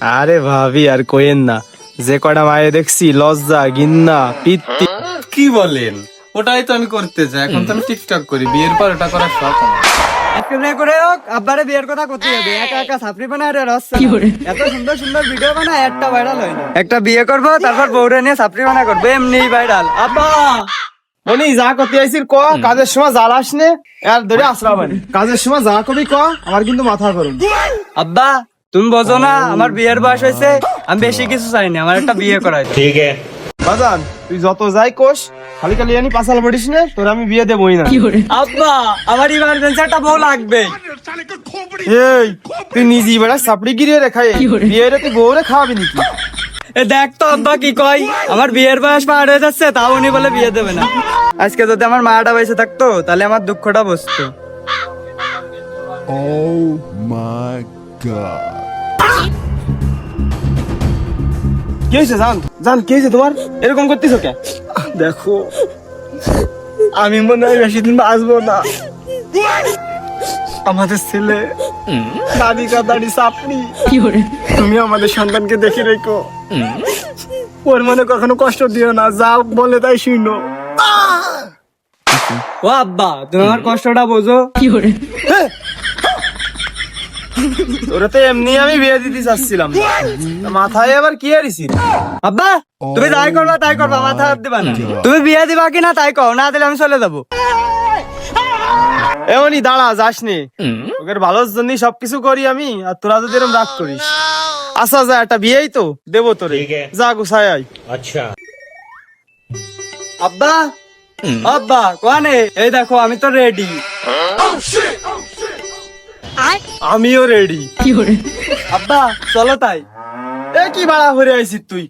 আরে ভাবি আর কোয়েন না। যে কটা মায়ে দেখছি লজ্জা গিন্না পিত্তি। কি বলেন? ওটাই তো আমি করতে চাই। এখন তো আমি টিকটক করি বিয়ের পর ওটা করার শখ আমার। একটা বিয়ে করে হোক আব্বারে বিয়ের কথা করতে হবে। একা একা সাপড়ি বানায় রে রস এত সুন্দর সুন্দর ভিডিও বানায় একটা ভাইরাল হয় না। একটা বিয়ে করব তারপর বউরে নিয়ে করব এমনি ভাইরাল আব্বা! মনি যা করতে আইসির ক? কাজের সময় জ্বালাস নে আর ধরে আসরা মানে। কাজের সময় যা কবি ক? আমার কিন্তু মাথা গরম। আব্বা! তুমি বোঝো না আমার বিয়ের বয়স হয়েছে আমি বেশি কিছু চাইনি আমার একটা বিয়ে করাই দাও। বাজান তুই যত যাই কোষ খালি খালি জানি পাশাল পড়িস নে তোর আমি বিয়ে দেবই না। আব্বা আমার ইমার্জেন্সি একটা বউ লাগবে। এই তুই নিজেই বেড়া সাপড়ি গিরিয়ে রেখাই বিয়ে রে তুই বউরে খাওয়াবি নাকি? এ দেখ তো আব্বা কি কয় আমার বিয়ের বয়স পার হয়ে যাচ্ছে তাও উনি বলে বিয়ে দেবে না। আজকে যদি আমার মাটা বেঁচে থাকতো তাহলে আমার দুঃখটা বসতো। Oh my god. কি হয়েছে জান? জান কি হয়েছে তোমার? এরকম করতেছো কে? দেখো আমি মনে হয় বেশি দিন বাঁচবো না। আমাদের ছেলে দাদি কাদাড়ি সাপড়ি তুমি আমাদের সন্তানকে দেখে রেখো। ওর মনে কখনো কষ্ট দিও না যা বলে তাই শুনো। ও আব্বা তুমি আমার কষ্টটা বোঝো। তোরা তো এমনি আমি বিয়ে দিতে চাচ্ছিলাম। মাথায় আবার কি হারিছি আব্বা তুমি যাই করবা তাই করবা মাথা হাত দিবা না। তুমি বিয়ে দিবা কি না তাই কও না দিলে আমি চলে যাব। এমনই দাঁড়া যাস নে ওকে ভালোর জন্যই সবকিছু করি আমি আর তোরা যদি এরকম রাগ করিস। আচ্ছা যা একটা বিয়েই তো দেবো তোরে। যা গুছাই আয়। আব্বা আব্বা কোয়ানে? এই দেখো আমি তো রেডি আমিও রেডি আব্বা চলো তাই। এ কি বাড়া ভরে আইছিস তুই?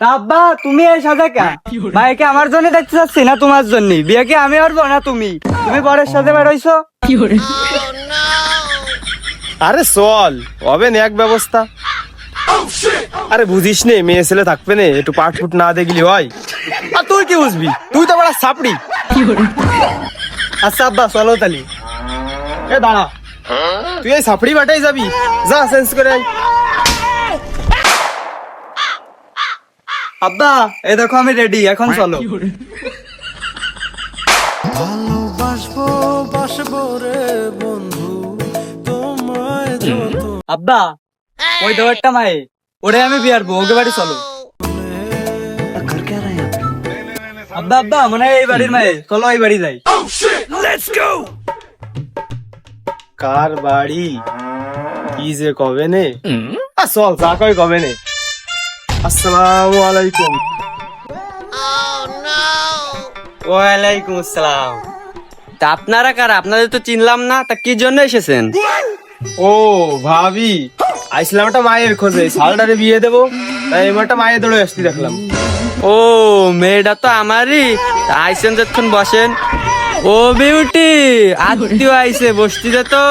আব্বা তুমি এই সাথে কে? ভাইকে আমার জন্য দেখতে চাচ্ছি না তোমার জন্য? বিয়ে কি আমি করব না তুমি। তুমি বরের সাথে বেরোইছো? আরে চল হবে না এক ব্যবস্থা। আরে বুঝিস নে মেয়ে ছেলে থাকবে না একটু পাট ফুট না দেখলি হয়। আর তুই কি বুঝবি? তুই তো বড় সাপড়ি। আচ্ছা আব্বা চলো তালি এ দাঁড়া। তুই এই সাপড়ি বাটাই যাবি? যা সেন্স করে আয়। আব্বা এই দেখো আমি রেডি এখন চলো। ভালোবাসবো বাসবো রে বন্ধু তোমায় আব্বা ওই দেওয়ারটা মায়ে ওরে আমি বিয়ার বউ ওকে বাড়ি চলো। আব্বা আব্বা মনে হয় এই বাড়ির মায়ে চলো এই বাড়ি যাই। কার বাড়ি? কি যে কবে নে? আ, চল যা কই কবে নে। আসসালামু আলাইকুম। ওয়ালাইকুম আসসালাম। তা আপনারা কারা? আপনাদের তো চিনলাম না। তা কি জন্য এসেছেন? ও ভাবি। আইসলাম একটা মায়ের খোঁজে। সালটারে বিয়ে দেবো। তাই এবার একটা মায়ের দৌড়ে আসতে দেখলাম। ও মেয়েটা তো আমারই। আইসেন যতক্ষণ বসেন। ও বিউটি আত্মীয় আইসে বসতি দে তো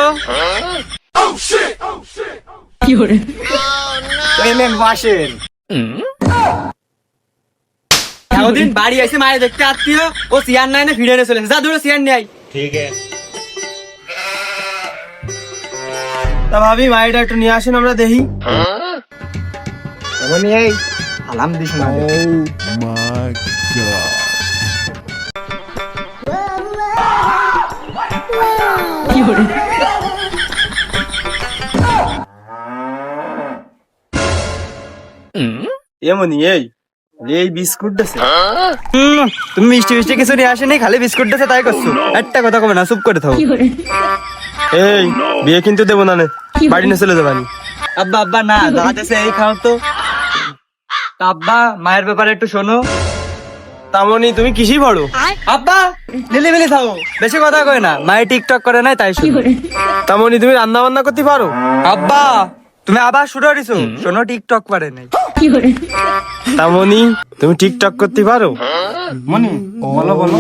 নেন বাসেন ওদিন বাড়ি আইসে মায়ের দেখতে আত্মীয় ও সিয়ার নাই না ফিরে চলেছে যা দূরে সিয়ার নেই তা ভাবি মায়েরটা একটু নিয়ে আসেন আমরা দেখি। আলাম দিস না। Oh god. এমনই এই এই বিস্কুট দেছে। তুমি মিষ্টি মিষ্টি কিছু নিয়ে আসেনি খালি বিস্কুট দিয়েছে তাই করছ। একটা কথা কবে না চুপ করে থাকো। এই বিয়ে কিন্তু দেবো না বাড়ি নিয়ে চলে যাবানি আব্বা আব্বা না দাঁড়াতেছে এই খাও তো আব্বা মায়ের ব্যাপারে একটু শোনো। তামনি তুমি কিসি পড়ো? আব্বা মিলি মিলি থাকো বেশি কথা কয় না মায়ের টিকটক করে নাই তাই শোনো। তামনি তুমি রান্না বান্না করতে পারো? আব্বা তুমি আবার শুরু করেছ। শোনো টিকটক পারে নাই। তামনি তুমি টিকটক করতে পারো? মনি বলো বলো।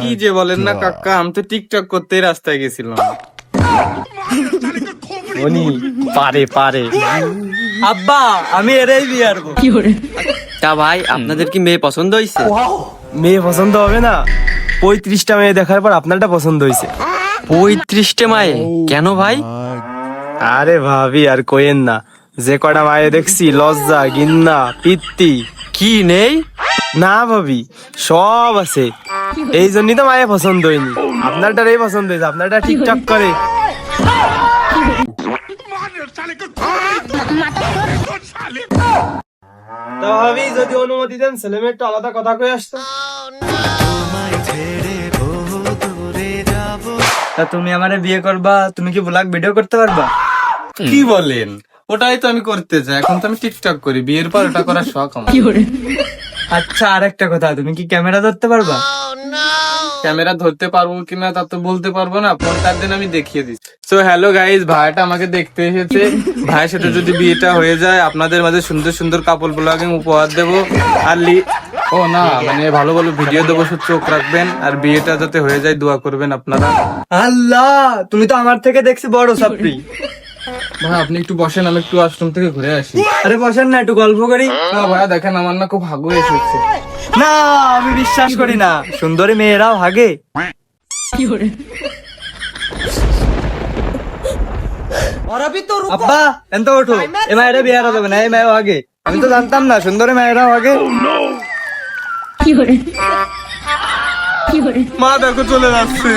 কি যে বলেন না কাকা আমি তো টিকটক করতেই রাস্তায় গেছিলাম। মনি পারে পারে। আব্বা আমি এরাই বিয়ে আরবো তা ভাই আপনাদের কি মেয়ে পছন্দ হয়েছে মেয়ে পছন্দ হবে না। পঁয়ত্রিশটা মেয়ে দেখার পর আপনারটা পছন্দ হয়েছে পঁয়ত্রিশটা মায়ে? কেন ভাই? আরে ভাবি আর কোয়েন না। যে কটা মায়ে দেখছি লজ্জা গিন্না পিত্তি। কি নেই? না ভাবি সব আছে। এই জন্যই তো মায়ে পছন্দ হয়নি। আপনারটারই পছন্দ হয়েছে আপনারটা ঠিকঠাক করে। তো ভাবি যদি অনুমতি দেন ছেলে মেয়ে আলাদা কথা কয়ে আসতো তা তুমি আমারে বিয়ে করবা? তুমি কি ব্লগ ভিডিও করতে পারবা? কি বলেন? ওটাই তো আমি করতে চাই। এখন তো আমি টিকটক করি। বিয়ের পর ওটা করার শখ আমার। আচ্ছা আর একটা কথা তুমি কি ক্যামেরা ধরতে পারবা? ক্যামেরা ধরতে পারব কিনা তা তো বলতে পারব না ফোনটার দিন আমি দেখিয়ে দিচ্ছি। সো হ্যালো গাইজ ভাইটা আমাকে দেখতে এসেছে। ভাইয়ের সাথে যদি বিয়েটা হয়ে যায়, আপনাদের মাঝে সুন্দর সুন্দর কাপড় ব্লগিং উপহার দেবো। আর লি- ও না মানে ভালো ভালো ভিডিও দেবো শুধু চোখ রাখবেন। আর বিয়েটা যাতে হয়ে যায়, দোয়া করবেন আপনারা। আল্লাহ, তুমি তো আমার থেকে দেখছি বড় সাপ্রি ভাই আপনি একটু বসেন আমি একটু আশ্রম থেকে ঘুরে আসি। আরে বসেন না একটু গল্প করি। না ভাইয়া দেখেন আমার না খুব ভাগ্য এসেছে। না আমি বিশ্বাস করি না। সুন্দরী মেয়েরাও হাগে। আব্বা এত ওঠো। এ মায়েরা বিয়ে হবে না এই মায়েও আগে আমি তো জানতাম না সুন্দরী মেয়েরাও আগে মা দেখো চলে যাচ্ছে।